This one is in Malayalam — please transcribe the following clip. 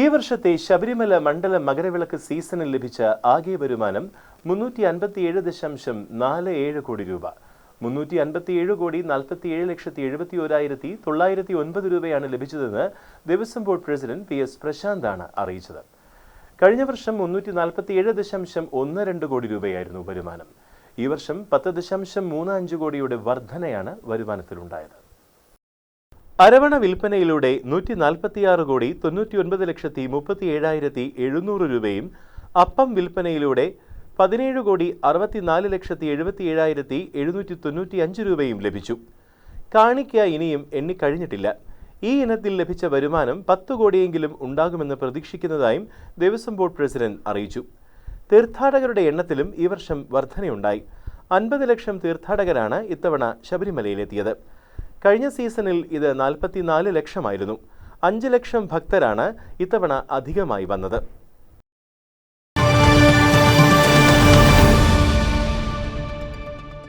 ഈ വർഷത്തെ ശബരിമല മണ്ഡല മകരവിളക്ക് സീസണിൽ ലഭിച്ച ആകെ വരുമാനം മുന്നൂറ്റി അൻപത്തിയേഴ് ദശാംശം നാല് ഏഴ് കോടി രൂപ. മുന്നൂറ്റി അൻപത്തിയേഴ് കോടി നാൽപ്പത്തിയേഴ് ലക്ഷത്തി എഴുപത്തി ഒരായിരത്തി തൊള്ളായിരത്തി ഒൻപത് രൂപയാണ് ലഭിച്ചതെന്ന് Devaswom board president P S പ്രശാന്താണ് അറിയിച്ചത്. കഴിഞ്ഞ വർഷം മുന്നൂറ്റി നാൽപ്പത്തിയേഴ് ദശാംശം ഒന്ന് രണ്ട് കോടി രൂപയായിരുന്നു വരുമാനം. ഈ വർഷം പത്ത് ദശാംശം മൂന്ന് അഞ്ച് കോടിയുടെ വർധനയാണ് വരുമാനത്തിലുണ്ടായത്. അരവണ വിൽപ്പനയിലൂടെ നൂറ്റി നാൽപ്പത്തിയാറ് കോടി തൊണ്ണൂറ്റി ഒൻപത് ലക്ഷത്തി മുപ്പത്തി ഏഴായിരത്തി എഴുന്നൂറ് രൂപയും അപ്പം വിൽപ്പനയിലൂടെ പതിനേഴ് കോടി അറുപത്തിനാല് ലക്ഷത്തി എഴുപത്തി ഏഴായിരത്തി എഴുന്നൂറ്റി തൊണ്ണൂറ്റി അഞ്ച് രൂപയും ലഭിച്ചു. കാണിക്ക ഇനിയും എണ്ണിക്കഴിഞ്ഞിട്ടില്ല. ഈ ഇനത്തിൽ ലഭിച്ച വരുമാനം പത്ത് കോടിയെങ്കിലും ഉണ്ടാകുമെന്ന് പ്രതീക്ഷിക്കുന്നതായും ദേവസ്വം ബോർഡ് പ്രസിഡന്റ് അറിയിച്ചു. തീർത്ഥാടകരുടെ എണ്ണത്തിലും ഈ വർഷം വർധനയുണ്ടായി. അൻപത് ലക്ഷം തീർത്ഥാടകരാണ് ഇത്തവണ ശബരിമലയിലെത്തിയത്. കഴിഞ്ഞ സീസണിൽ ഇത് നാൽപ്പത്തിനാല് ലക്ഷമായിരുന്നു. അഞ്ച് ലക്ഷം ഭക്തരാണ് ഇത്തവണ അധികമായി വന്നത്.